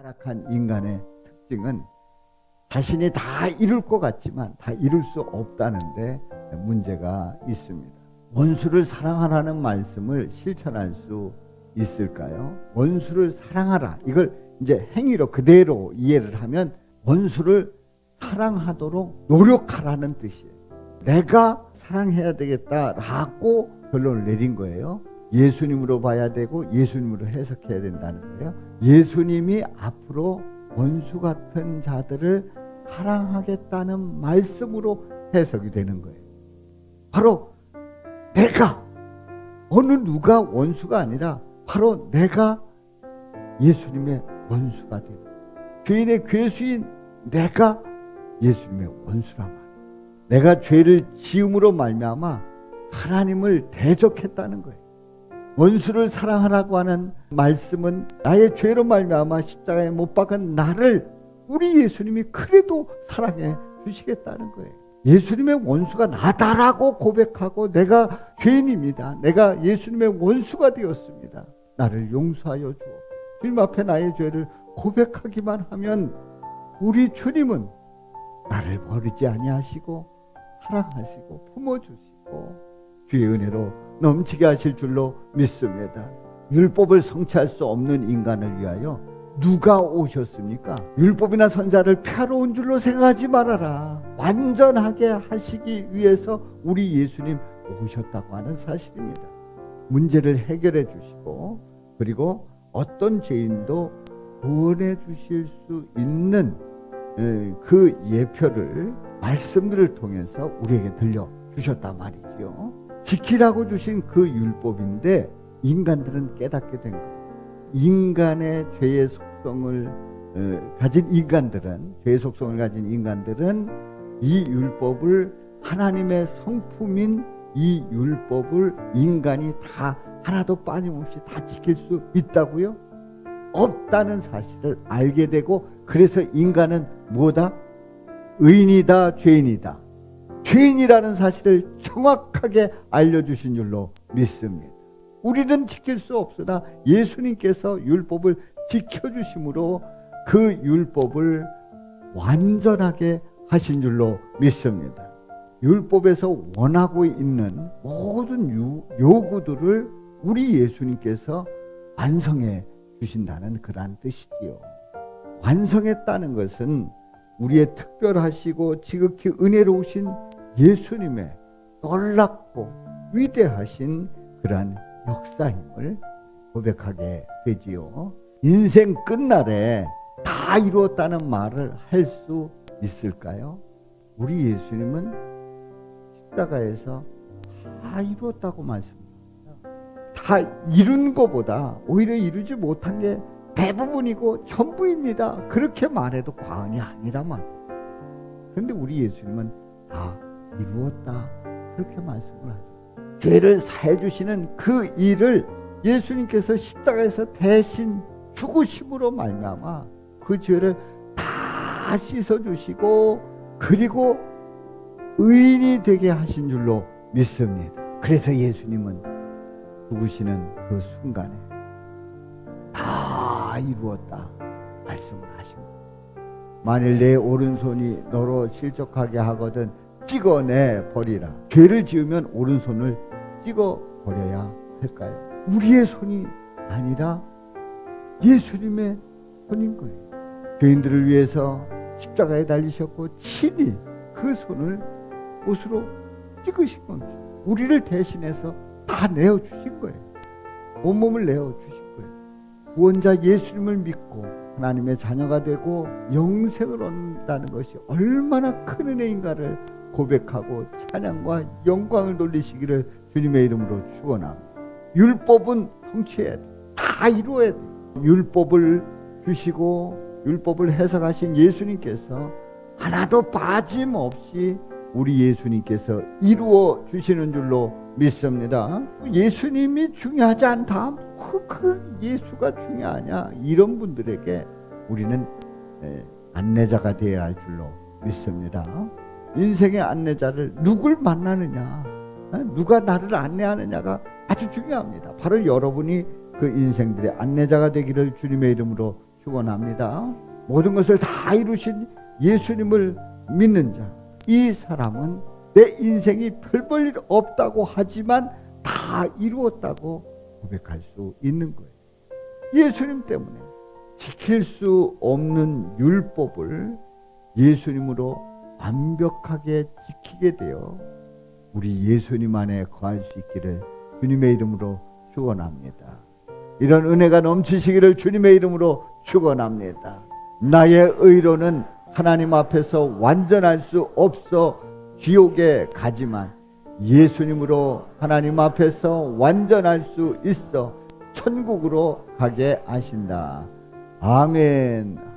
타락한 인간의 특징은 자신이 다 이룰 것 같지만 다 이룰 수 없다는데 문제가 있습니다. 원수를 사랑하라는 말씀을 실천할 수 있을까요? 원수를 사랑하라. 이걸 이제 행위로 그대로 이해를 하면 원수를 사랑하도록 노력하라는 뜻이에요. 내가 사랑해야 되겠다라고 결론을 내린 거예요. 예수님으로 봐야 되고 예수님으로 해석해야 된다는 거예요. 예수님이 앞으로 원수 같은 자들을 사랑하겠다는 말씀으로 해석이 되는 거예요. 바로 내가 어느 누가 원수가 아니라 바로 내가 예수님의 원수가 되는 죄인의 괴수인 내가 예수님의 원수란 말이에요. 내가 죄를 지음으로 말미암아 하나님을 대적했다는 거예요. 원수를 사랑하라고 하는 말씀은 나의 죄로 말미암아 십자가에 못 박은 나를 우리 예수님이 그래도 사랑해 주시겠다는 거예요. 예수님의 원수가 나다라고 고백하고 내가 죄인입니다. 내가 예수님의 원수가 되었습니다. 나를 용서하여 주옵. 주님 앞에 나의 죄를 고백하기만 하면 우리 주님은 나를 버리지 아니하시고 사랑하시고 품어주시고 주의 은혜로 넘치게 하실 줄로 믿습니다. 율법을 성취할 수 없는 인간을 위하여 누가 오셨습니까? 율법이나 선자를 온 줄로 생각하지 말아라. 완전하게 하시기 위해서 우리 예수님 오셨다고 하는 사실입니다. 문제를 해결해 주시고 그리고 어떤 죄인도 구원해 주실 수 있는 에, 그 예표를 말씀들을 통해서 우리에게 들려 주셨단 말이지요. 지키라고 주신 그 율법인데 인간들은 깨닫게 된 거예요. 인간의 죄의 속성을 어, 가진 인간들은 죄의 속성을 가진 인간들은 이 율법을 하나님의 성품인 이 율법을 인간이 다 하나도 빠짐없이 다 지킬 수 있다고요? 없다는 사실을 알게 되고 그래서 인간은 뭐다? 의인이다, 죄인이다. 죄인이라는 사실을 정확하게 알려주신 줄로 믿습니다. 우리는 지킬 수 없으나 예수님께서 율법을 지켜주심으로 그 율법을 완전하게 하신 줄로 믿습니다. 율법에서 원하고 있는 모든 유- 요구들을 우리 예수님께서 완성해 주신다는 그러한 뜻이지요. 완성했다는 것은 우리의 특별하시고 지극히 은혜로우신 예수님의 놀랍고 위대하신 그러한 역사임을 고백하게 되지요. 인생 끝날에 다 이루었다는 말을 할 수 있을까요? 우리 예수님은 십자가에서 다 이루었다고 말씀합니다. 다 이룬 것보다 오히려 이루지 못한 게 대부분이고 전부입니다. 그렇게 말해도 과언이 아니란 말이에요. 그런데 우리 예수님은 다 이루었다. 그렇게 말씀을 하죠. 죄를 사해 주시는 그 일을 예수님께서 십자가에서 대신 죽으심으로 말미암아 그 죄를 다 씻어 주시고 그리고 의인이 되게 하신 줄로 믿습니다. 그래서 예수님은 죽으시는 그 순간에 다 이루었다 말씀을 하십니다. 만일 내 오른손이 너로 실족하게 하거든 찍어내 버리라. 죄를 지으면 오른손을 찍어 버려야 할까요? 우리의 손이 아니라 예수님의 손인 거예요. 죄인들을 위해서 십자가에 달리셨고 친히 그 손을 옷으로 찍으신 겁니다. 우리를 대신해서 다 내어 주신 거예요. 온몸을 내어 주신 거예요. 구원자 예수님을 믿고 하나님의 자녀가 되고 영생을 얻는다는 것이 얼마나 큰 은혜인가를 고백하고 찬양과 영광을 돌리시기를 주님의 이름으로 축원합니다. 율법은 성취해야 돼. 다 이루어야 돼. 율법을 주시고 율법을 해석하신 예수님께서 하나도 빠짐없이 우리 예수님께서 이루어 주시는 줄로 믿습니다. 예수님이 중요하지 않다. 그, 그 예수가 중요하냐? 이런 분들에게 우리는 에, 안내자가 되어야 할 줄로 믿습니다. 인생의 안내자를 누굴 만나느냐, 에? 누가 나를 안내하느냐가 아주 중요합니다. 바로 여러분이 그 인생들의 안내자가 되기를 주님의 이름으로 축원합니다. 모든 것을 다 이루신 예수님을 믿는 자. 이 사람은 내 인생이 별 볼 일 없다고 하지만 다 이루었다고 고백할 수 있는 거예요. 예수님 때문에 지킬 수 없는 율법을 예수님으로 완벽하게 지키게 되어 우리 예수님 안에 거할 수 있기를 주님의 이름으로 축원합니다. 이런 은혜가 넘치시기를 주님의 이름으로 축원합니다. 나의 의로는 하나님 앞에서 완전할 수 없어 지옥에 가지만 예수님으로 하나님 앞에서 완전할 수 있어 천국으로 가게 하신다. 아멘.